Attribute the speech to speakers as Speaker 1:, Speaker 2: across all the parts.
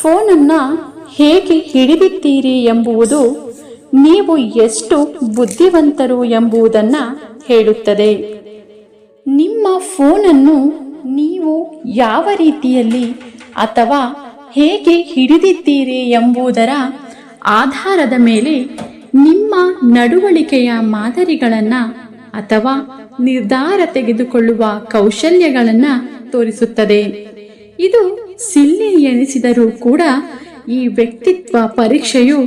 Speaker 1: ಫೋನನ್ನು ಹೇಗೆ ಹಿಡಿದಿತ್ತೀರಿ ಎಂಬುವುದು ನೀವು ಎಷ್ಟು ಬುದ್ಧಿವಂತರು ಎಂಬುದನ್ನು ಹೇಳುತ್ತದೆ. ನಿಮ್ಮ ಫೋನನ್ನು ನೀವು ಯಾವ ರೀತಿಯಲ್ಲಿ ಅಥವಾ ಹೇಗೆ ಹಿಡಿದಿದ್ದೀರಿ ಎಂಬುದರ ಆಧಾರದ ಮೇಲೆ ನಿಮ್ಮ ನಡವಳಿಕೆಯ ಮಾದರಿಗಳನ್ನು ಅಥವಾ ನಿರ್ಧಾರ ತೆಗೆದುಕೊಳ್ಳುವ ಕೌಶಲ್ಯಗಳನ್ನು ತೋರಿಸುತ್ತದೆ. ಇದು ಸಿಲ್ಲಿ ಎನಿಸಿದರೂ ಕೂಡ ಈ ವ್ಯಕ್ತಿತ್ವ ಪರೀಕ್ಷೆಯು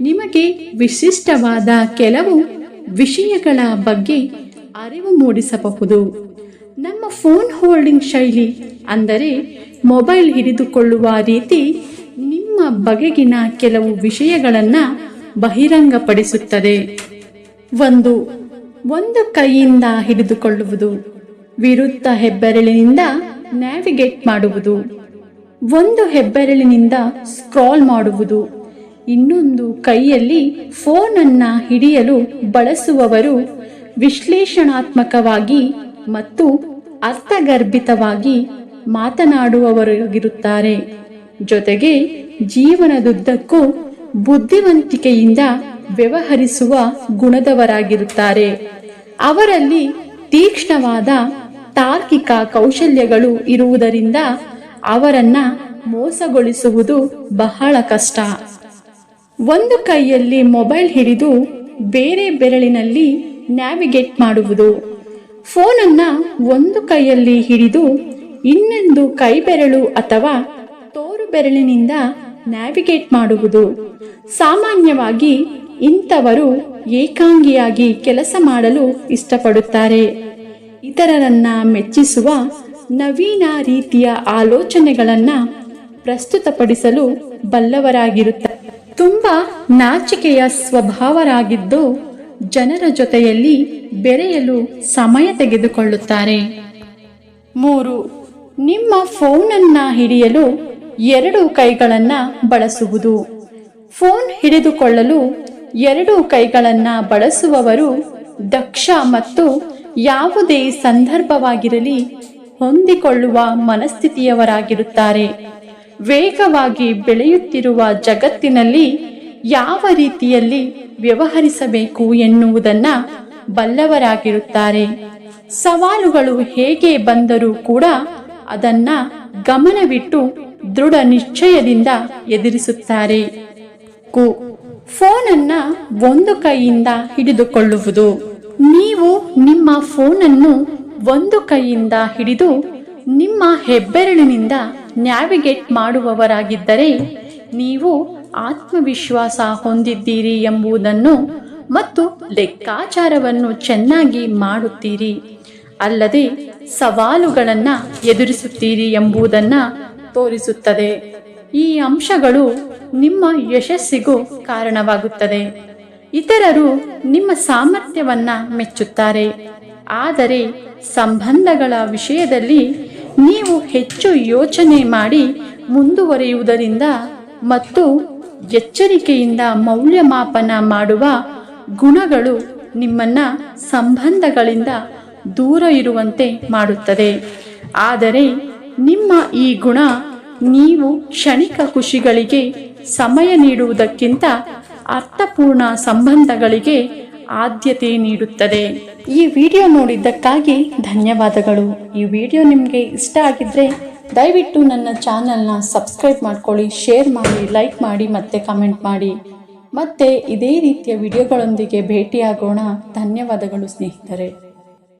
Speaker 1: ನಿಮಗೆ ವಿಶಿಷ್ಟವಾದ ಕೆಲವು ವಿಷಯಗಳ ಬಗ್ಗೆ ಅರಿವು ಮೂಡಿಸಬಹುದು. ನಮ್ಮ ಫೋನ್ ಹೋಲ್ಡಿಂಗ್ ಶೈಲಿ ಅಂದರೆ ಮೊಬೈಲ್ ಹಿಡಿದುಕೊಳ್ಳುವ ರೀತಿ ನಿಮ್ಮ ಬಗೆಗಿನ ಕೆಲವು ವಿಷಯಗಳನ್ನು ಬಹಿರಂಗಪಡಿಸುತ್ತದೆ. ಒಂದು ಒಂದು ಕೈಯಿಂದ ಹಿಡಿದುಕೊಳ್ಳುವುದು, ವಿರುದ್ಧ ಹೆಬ್ಬೆರಳಿನಿಂದ ನ್ಯಾವಿಗೇಟ್ ಮಾಡುವುದು. ಒಂದು ಹೆಬ್ಬೆರಳಿನಿಂದ ಸ್ಕ್ರಾಲ್ ಮಾಡುವುದು. ಇನ್ನೊಂದು ಕೈಯಲ್ಲಿ ಫೋನನ್ನು ಹಿಡಿಯಲು ಬಳಸುವವರು ವಿಶ್ಲೇಷಣಾತ್ಮಕವಾಗಿ ಮತ್ತು ಅರ್ಥಗರ್ಭಿತವಾಗಿ ಮಾತನಾಡುವವರಾಗಿರುತ್ತಾರೆ. ಜೊತೆಗೆ ಜೀವನದುದ್ದಕ್ಕೂ ಬುದ್ಧಿವಂತಿಕೆಯಿಂದ ವ್ಯವಹರಿಸುವ ಗುಣದವರಾಗಿರುತ್ತಾರೆ. ಅವರಲ್ಲಿ ತೀಕ್ಷ್ಣವಾದ ತಾರ್ಕಿಕ ಕೌಶಲ್ಯಗಳು ಇರುವುದರಿಂದ ಅವರನ್ನ ಮೋಸಗೊಳಿಸುವುದು ಬಹಳ ಕಷ್ಟ. ಒಂದು ಕೈಯಲ್ಲಿ ಮೊಬೈಲ್ ಹಿಡಿದು ಬೇರೆ ಬೆರಳಿನಲ್ಲಿ ನ್ಯಾವಿಗೇಟ್ ಮಾಡುವುದು. ಫೋನನ್ನು ಒಂದು ಕೈಯಲ್ಲಿ ಹಿಡಿದು ಇನ್ನೊಂದು ಕೈ ಬೆರಳು ಅಥವಾ ತೋರು ಬೆರಳಿನಿಂದ ನ್ಯಾವಿಗೇಟ್ ಮಾಡುವುದು. ಸಾಮಾನ್ಯವಾಗಿ ಇಂಥವರು ಏಕಾಂಗಿಯಾಗಿ ಕೆಲಸ ಮಾಡಲು ಇಷ್ಟಪಡುತ್ತಾರೆ. ಇತರರನ್ನ ಮೆಚ್ಚಿಸುವ ನವೀನ ರೀತಿಯ ಆಲೋಚನೆಗಳನ್ನು ಪ್ರಸ್ತುತಪಡಿಸಲು ಬಲ್ಲವರಾಗಿರುತ್ತಾರೆ. ತುಂಬ ನಾಚಿಕೆಯ ಸ್ವಭಾವರಾಗಿದ್ದು ಜನರ ಜೊತೆಯಲ್ಲಿ ಬೆರೆಯಲು ಸಮಯ ತೆಗೆದುಕೊಳ್ಳುತ್ತಾರೆ. ಮೂರು, ನಿಮ್ಮ ಫೋನನ್ನು ಹಿಡಿಯಲು ಎರಡು ಕೈಗಳನ್ನು ಬಳಸುವುದು. ಫೋನ್ ಹಿಡಿದುಕೊಳ್ಳಲು ಎರಡು ಕೈಗಳನ್ನು ಬಳಸುವವರು ದಕ್ಷ ಮತ್ತು ಯಾವುದೇ ಸಂದರ್ಭವಾಗಿರಲಿ ಹೊಂದಿಕೊಳ್ಳುವ ಮನಸ್ಥಿತಿಯವರಾಗಿರುತ್ತಾರೆ. ವೇಗವಾಗಿ ಬೆಳೆಯುತ್ತಿರುವ ಜಗತ್ತಿನಲ್ಲಿ ಯಾವ ರೀತಿಯಲ್ಲಿ ವ್ಯವಹರಿಸಬೇಕು ಎನ್ನುವುದನ್ನು ಬಲ್ಲವರಾಗಿರುತ್ತಾರೆ. ಸವಾಲುಗಳು ಹೇಗೆ ಬಂದರೂ ಕೂಡ ಅದನ್ನ ಗಮನವಿಟ್ಟು ದೃಢ ನಿಶ್ಚಯದಿಂದ ಎದುರಿಸುತ್ತಾರೆ. ಕು, ಫೋನನ್ನ ಒಂದು ಕೈಯಿಂದ ಹಿಡಿದುಕೊಳ್ಳುವುದು. ನೀವು ನಿಮ್ಮ ಫೋನನ್ನು ಒಂದು ಕೈಯಿಂದ ಹಿಡಿದು ನಿಮ್ಮ ಹೆಬ್ಬೆರಳಿನಿಂದ ನ್ಯಾವಿಗೇಟ್ ಮಾಡುವವರಾಗಿದ್ದರೆ ನೀವು ಆತ್ಮವಿಶ್ವಾಸ ಹೊಂದಿದ್ದೀರಿ ಎಂಬುದನ್ನು ಮತ್ತು ಲೆಕ್ಕಾಚಾರವನ್ನು ಚೆನ್ನಾಗಿ ಮಾಡುತ್ತೀರಿ. ಅಲ್ಲದೆ ಸವಾಲುಗಳನ್ನು ಎದುರಿಸುತ್ತೀರಿ ಎಂಬುದನ್ನು ತೋರಿಸುತ್ತದೆ. ಈ ಅಂಶಗಳು ನಿಮ್ಮ ಯಶಸ್ಸಿಗೂ ಕಾರಣವಾಗುತ್ತದೆ. ಇತರರು ನಿಮ್ಮ ಸಾಮರ್ಥ್ಯವನ್ನು ಮೆಚ್ಚುತ್ತಾರೆ. ಆದರೆ ಸಂಬಂಧಗಳ ವಿಷಯದಲ್ಲಿ ನೀವು ಹೆಚ್ಚು ಯೋಚನೆ ಮಾಡಿ ಮುಂದುವರಿಯುವುದರಿಂದ ಮತ್ತು ಎಚ್ಚರಿಕೆಯಿಂದ ಮೌಲ್ಯಮಾಪನ ಮಾಡುವ ಗುಣಗಳು ನಿಮ್ಮನ್ನ ಸಂಬಂಧಗಳಿಂದ ದೂರ ಇರುವಂತೆ ಮಾಡುತ್ತದೆ. ಆದರೆ ನಿಮ್ಮ ಈ ಗುಣ ನೀವು ಕ್ಷಣಿಕ ಖುಷಿಗಳಿಗೆ ಸಮಯ ನೀಡುವುದಕ್ಕಿಂತ ಅರ್ಥಪೂರ್ಣ ಸಂಬಂಧಗಳಿಗೆ ಆದ್ಯತೆ ನೀಡುತ್ತದೆ. ಈ ವಿಡಿಯೋ ನೋಡಿದ್ದಕ್ಕಾಗಿ ಧನ್ಯವಾದಗಳು. ಈ ವಿಡಿಯೋ ನಿಮಗೆ ಇಷ್ಟ ಆಗಿದ್ರೆ ದಯವಿಟ್ಟು ನನ್ನ ಚಾನಲ್ನ ಸಬ್ಸ್ಕ್ರೈಬ್ ಮಾಡ್ಕೊಳ್ಳಿ, ಶೇರ್ ಮಾಡಿ, ಲೈಕ್ ಮಾಡಿ ಮತ್ತೆ ಕಮೆಂಟ್ ಮಾಡಿ. ಮತ್ತೆ ಇದೇ ರೀತಿಯ ವಿಡಿಯೋಗಳೊಂದಿಗೆ ಭೇಟಿಯಾಗೋಣ. ಧನ್ಯವಾದಗಳು ಸ್ನೇಹಿತರೆ.